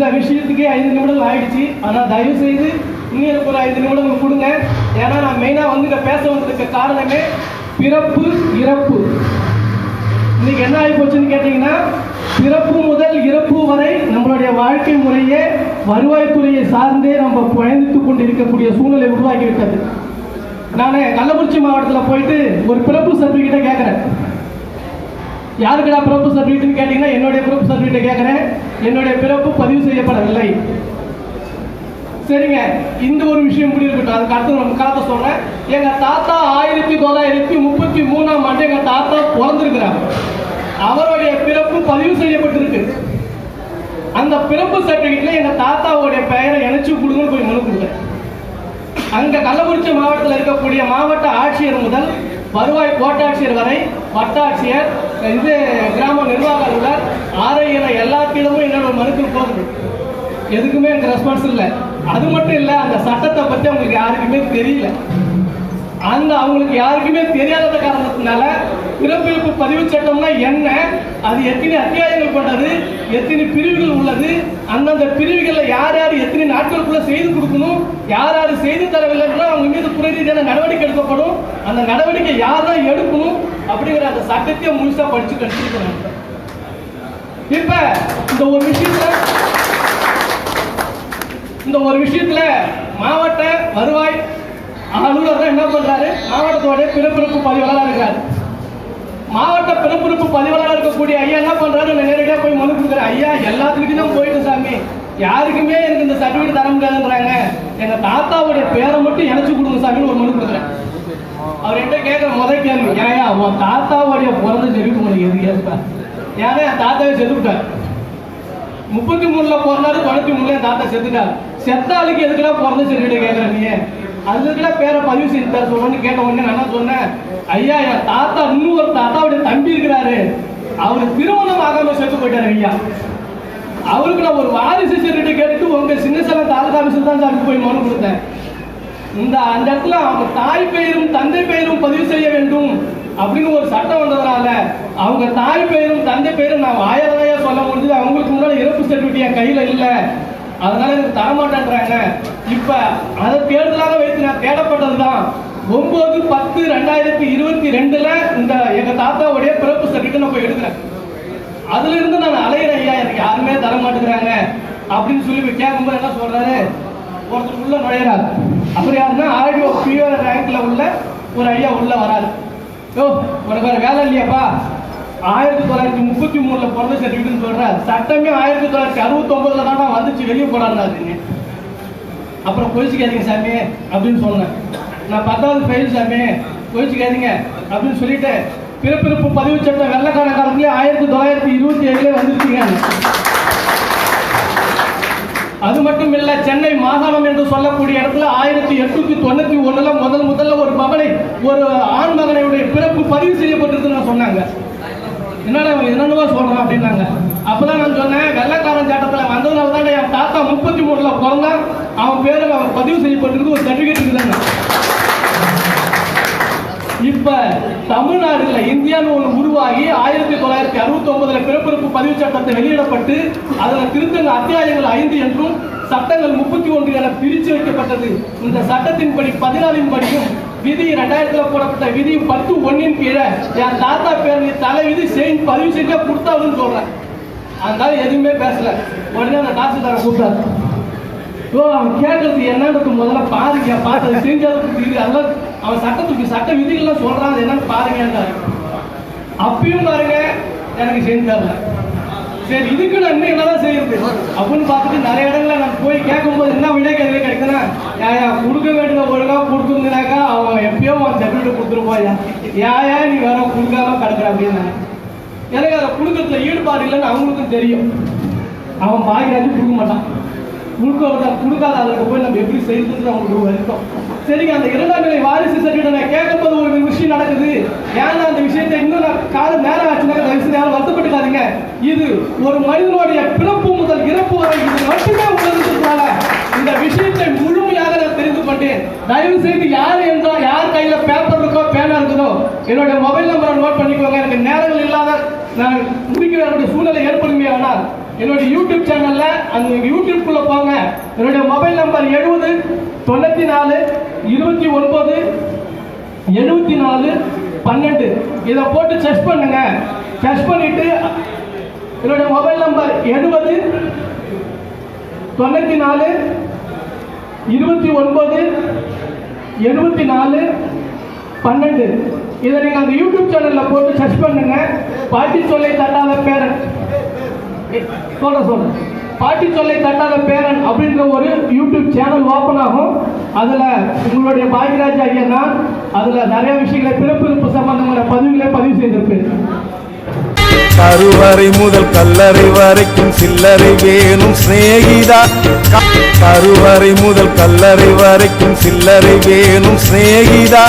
இந்த விஷயத்துக்கே ஐந்து நிமிடம் ஆயிடுச்சு. ஆனால் தயவு செய்து இன்னும் எனக்கு ஒரு ஐந்து நிமிடங்கள் கொடுங்க. ஏன்னா நான் மெயினாக வந்து இங்கே பேச வந்ததுக்கு காரணமே பிறப்பு இறப்பு. இன்னைக்கு என்ன ஆகி போச்சுன்னு கேட்டிங்கன்னா பிறப்பு முதல் இறப்பு வரை நம்மளுடைய வாழ்க்கை முறையே வருவாய்த்துறையை சார்ந்தே நம்ம பயணித்துக் கொண்டு இருக்கக்கூடிய சூழ்நிலை உருவாக்கி விட்டது நான் கள்ளக்குறிச்சி மாவட்டத்தில் போயிட்டு ஒரு பிறப்பு சர்டிஃபிகேட்டை கேட்குறேன் யாருக்கடா பிறப்பு சர்டிஃபிகேட்னு கேட்டிங்கன்னா என்னுடைய பிறப்பு சர்டிஃபிகேட்டை கேட்குறேன் என்னுடைய பிறப்பு பதிவு செய்யப்படவில்லை. சரிங்க. இந்த ஒரு விஷயம் இப்படி இருக்கட்டும். அதுக்கு அடுத்து நம்ம கலத்தை சொன்னேன். எங்கள் தாத்தா ஆயிரத்தி தொள்ளாயிரத்தி முப்பத்தி மூணாம் ஆண்டு எங்கள் தாத்தா பிறந்திருக்கிறார். அவருடைய பிறப்பு பதிவு செய்யப்பட்டிருக்கு. அந்த பிறப்பு சர்டிஃபிகேட்ல எங்க தாத்தாவுடைய பெயரை இணைச்சு கொடுங்கன்னு போய் மனு கொடுத்தேன். அங்க கள்ளக்குறிச்சி மாவட்டத்தில் இருக்கக்கூடிய மாவட்ட ஆட்சியர் முதல் வருவாய் கோட்டாட்சியர் வரை வட்டாட்சியர் இது கிராம நிர்வாக அலுவலர் ஆர்ஐ எல்லாத்திலுமே என்னோட மனுக்கள் போகுது. எதுக்குமே எனக்கு ரெஸ்பான்ஸ் இல்லை. அது மட்டும் இல்லை அந்த சட்டத்தை பற்றி அவங்களுக்கு யாருக்குமே தெரியல. அந்த அவங்களுக்கு யாருக்குமே தெரியாத காரணத்தினால பிறப்பிழப்பு பதிவு சட்டம்னா என்ன? அது எத்தனை அத்தியாயங்கள் கொண்டது? எத்தனை பிரிவுகள் உள்ளது? அந்தந்த பிரிவுகளில் யார் யார் எத்தனை நாட்களுக்குள்ள செய்து கொடுக்கணும்? யார் யார் செய்து தரவில்லைன்னா அவங்க மீது துறை ரீதியான நடவடிக்கை எடுக்கப்படும். அந்த நடவடிக்கை யார் தான் எடுக்கணும்? அப்படிங்கிற அந்த சட்டத்தையும் முழுசா படிச்சு கழிச்சிருக்கிறாங்க இப்ப இந்த ஒரு விஷயத்துல இந்த ஒரு விஷயத்துல மாவட்ட வருவாய் என்ன பண்றாரு மாவட்டத்தோட பிறப்பிறப்பு பதிவாளராக இருக்காரு மாவட்ட பிறப்பிறப்பு பதிவாளராக இருக்கக்கூடிய ஐயா என்ன பண்றாரு? நேரடியாக போய் மனு கொடுக்குற ஐயா எல்லாத்துக்கிட்டையும் தான் போயிட்டு சாமி. யாருக்குமே எனக்கு இந்த சர்டிஃபிகேட் தர முடியாதுன்றாங்க. எங்க தாத்தாவுடைய பேரை மட்டும் இணைச்சு கொடுங்க சாமின்னு ஒரு மனு கொடுக்குறேன். அவர் என்ன கேட்குற முதல் கேள்வி ஏன்யா உன் தாத்தாவுடைய பிறந்த செவிக்கு உனக்கு எது ஏற்பா ஏன்னா என் தாத்தாவை செத்துக்கிட்டார் முப்பத்தி மூணுல பிறந்தாரு தொண்ணூத்தி மூணுல என் தாத்தா செத்துட்டார். செத்த ஆளுக்கு எதுக்குலாம் பிறந்த செவிட்டு கேட்குற நீ அதுக்குள்ள பேரை பதிவு செய்து தர சொல்லணும்னு கேட்ட உடனே நான் என்ன சொன்னேன்? ஐயா என் தாத்தா இன்னும் ஒரு தாத்தாவுடைய தம்பி இருக்கிறாரு. அவர் திருமணம் ஆகாம சேர்த்து போயிட்டாரு ஐயா. அவருக்கு நான் ஒரு வாரிசு சொல்லிட்டு கேட்டு உங்க சின்ன சின்ன தாலுகா ஆஃபீஸில் தான் சார் போய் மனு கொடுத்தேன். இந்த அந்த இடத்துல அவங்க தாய் பெயரும் தந்தை பெயரும் பதிவு செய்ய வேண்டும் அப்படின்னு ஒரு சட்டம் வந்ததுனால அவங்க தாய் பெயரும் தந்தை பெயரும் நான் வாயதாயா சொல்ல முடிஞ்சது. அவங்களுக்கு முன்னாடி இறப்பு சர்டிஃபிகேட் என் கையில இல்லை. அதனால எனக்கு தரமாட்டேன்றாங்க. இப்ப அதை தேர்தல் தேடப்பட்டதுதான் ஒன்பது பத்து ரெண்டாயிரத்தி இருபத்தி ரெண்டுல இந்த எங்க தாத்தாவுடைய பிறப்பு சர்டிஃபிகேட் நான் போய் எடுக்கிறேன். அதுல இருந்து நான் அலையிறேன் ஐயா எனக்கு யாருமே தர மாட்டேங்கிறாங்க அப்படின்னு சொல்லி போய் கேட்கும்போது என்ன சொல்றாரு? ஒருத்தர் உள்ள நுழையிறாரு. அப்புறம் யாருன்னா ஆடியோ பியூர் ரேங்க்ல உள்ள ஒரு ஐயா உள்ள வராரு. ஓ உனக்கு வேற வேலை இல்லையாப்பா. ஆயிரத்தி தொள்ளாயிரத்தி முப்பத்தி மூணுல பிறந்த சர்டிஃபிகேட்னு சொல்றாரு. சட்டமே ஆயிரத்தி தொள்ளாயிரத்தி அறுபத்தி ஒன்பதுல தான் வந்துச்சு வெளியே போறாரு அப்புறம் பொழிச்சுக்காதீங்க சாமி அப்படின்னு சொன்னேன் நான் பத்தாவது ஃபெயில் சாமி பொழிச்சுக்காதீங்க அப்படின்னு சொல்லிட்டு பிறப்பிறப்பு பதிவு சட்டம் வெள்ளக்கார காலத்துலேயே ஆயிரத்தி தொள்ளாயிரத்தி இருபத்தி ஏழுல வந்துருச்சுங்க அது மட்டும் இல்ல சென்னை மாகாணம் என்று சொல்லக்கூடிய இடத்துல ஆயிரத்தி எட்நூத்தி தொண்ணூத்தி ஒண்ணுல முதல் முதல்ல ஒரு மகனை ஒரு ஆண் மகனையுடைய பிறப்பு பதிவு செய்யப்பட்டிருக்குன்னு சொன்னாங்க. என்னடா இவன் என்னென்னவோ சொல்றான் அப்படின்னாங்க. அப்பதான் நான் சொன்னேன் வெள்ளக்காரன் சட்டத்துல வந்ததுனால தான் என் தாத்தா முப்பத்தி மூணுல பிறந்தான். அவன் பேரில் அவன் பதிவு செய்யப்பட்டிருக்கு ஒரு சர்டிஃபிகேட் இருக்குதாங்க. இப்ப தமிழ்நாடுல இந்தியான்னு ஒன்று உருவாகி ஆயிரத்தி தொள்ளாயிரத்தி அறுபத்தி ஒன்பதுல பிறப்பிறப்பு பதிவு சட்டத்தை வெளியிடப்பட்டு அதுல திருத்தங்கள் அத்தியாயங்கள் ஐந்து என்றும் சட்டங்கள் முப்பத்தி ஒன்று என பிரித்து வைக்கப்பட்டது. இந்த சட்டத்தின்படி பதினாலின் படியும் விதி ரெண்டாயிரத்துல போடப்பட்ட விதி பத்து ஒன்னின் கீழே என் தாத்தா பேர் நீ தலை விதி செயின் பதிவு செஞ்சா கொடுத்தாருன்னு சொல்றேன். அதனால எதுவுமே பேசல. உடனே அந்த தாசில்தாரை கூப்பிட்டாரு. ஓ அவன் கேட்கறது இருக்கும் முதல்ல பாருங்க பார்த்து அதை செஞ்சாலும் இது அதெல்லாம் அவன் சட்டத்துக்கு சட்ட விதிகள்லாம் சொல்றான் அது என்னன்னு பாருங்கன்றாரு. அப்பயும் பாருங்க எனக்கு செஞ்சு தரல. சரி இதுக்கு நான் இன்னும் என்னதான் செய்யறது? அப்படின்னு பார்த்துட்டு நிறைய இடங்கள நான் போய் கேட்கும்போது என்ன விடை கேள்வி கிடைக்குதுன்னா ஏயா கொடுக்க வேண்டியதை ஒழுங்கா கொடுத்துருந்தாக்கா அவன் எப்பயோ அவன் சர்டிஃபிகேட் கொடுத்துருப்பாயா ஏயா நீ வேற கொடுக்காம கிடக்குற அப்படின்னு. எனக்கு அதை கொடுக்கறதுல ஈடுபாடு இல்லைன்னு அவங்களுக்கும் தெரியும். அவன் பாக்கிறாச்சும் கொடுக்க மாட்டான். கொடுக்க கொடுக்காத அதற்கு போய் நம்ம எப்படி செய்யறது அவங்களுக்கு வருத்தம். சரிங்க அந்த இரண்டாம் நிலை வாரிசு சர்டிஃபிகேட் நான் கேட்கும்போது ஒரு விஷயம் நடக்குது. ஏன்னா அந்த விஷயத்தை இன்னும் நான் காலம் நேரம் ஆச்சுன்னா தயவு யாரும் வருத்தப்பட்டுக்காதீங்க. இது ஒரு மனிதனுடைய பிறப்பு முதல் இறப்பு வரை இது மட்டுமே உள்ளதுனால இந்த விஷயத்தை முழுமையாக நான் தெரிந்து கொண்டேன். தயவு செய்து யார் என்றால் யார் கையில பேப்பர் இருக்கோ பேனா இருக்குதோ என்னுடைய மொபைல் நம்பரை நோட் பண்ணிக்கோங்க. எனக்கு நேரங்கள் இல்லாத நான் முடிக்கிற வேண்டிய சூழ்நிலை ஏற்படுமே ஆனால் என்னுடைய யூடியூப் சேனல்ல அந்த யூடியூப்குள்ள போங்க. என்னுடைய மொபைல் நம்பர் எழுபது தொண்ணூத்தி நாலு இருபத்தி ஒன்பது எழுபத்தி நாலு பன்னெண்டு. இதை போட்டு செக் பண்ணுங்க. செக் பண்ணிட்டு என்னுடைய மொபைல் நம்பர் எழுபது தொண்ணூத்தி நாலு இருபத்தி ஒன்பது எழுபத்தி நாலு பன்னெண்டு. இதை நீங்கள் அந்த யூடியூப் சேனலில் போட்டு சர்ச் பண்ணுங்க. பாட்டி சொல்லை தட்டாத பேரன். சொல்கிறேன் சொல்கிறேன் பாட்டி சொல்லை தட்டாத பேரன் அப்படின்ற ஒரு யூடியூப் சேனல் ஓப்பன் ஆகும். அதில் உங்களுடைய பாக்யராஜ் ஐயா நான் அதில் நிறைய விஷயங்களை பிறப்பிறப்பு சம்பந்தமான பதிவுகளை பதிவு செய்திருப்பேன். கருவறை முதல் கல்லறை வரைக்கும் சில்லறை வேணும் சிநேகிதா. கருவறை முதல் கல்லறை வரைக்கும் சில்லறை வேணும் சிநேகிதா.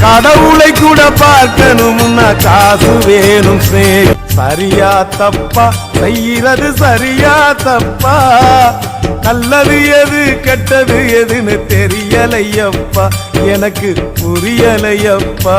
கடவுளை கூட பார்க்கணும்னா காசு வேணும் சிநேகி சரியா தப்பா? செய்யறது சரியா தப்பா? நல்லது எது கெட்டது எதுன்னு தெரியலையப்பா. எனக்கு புரியலையப்பா.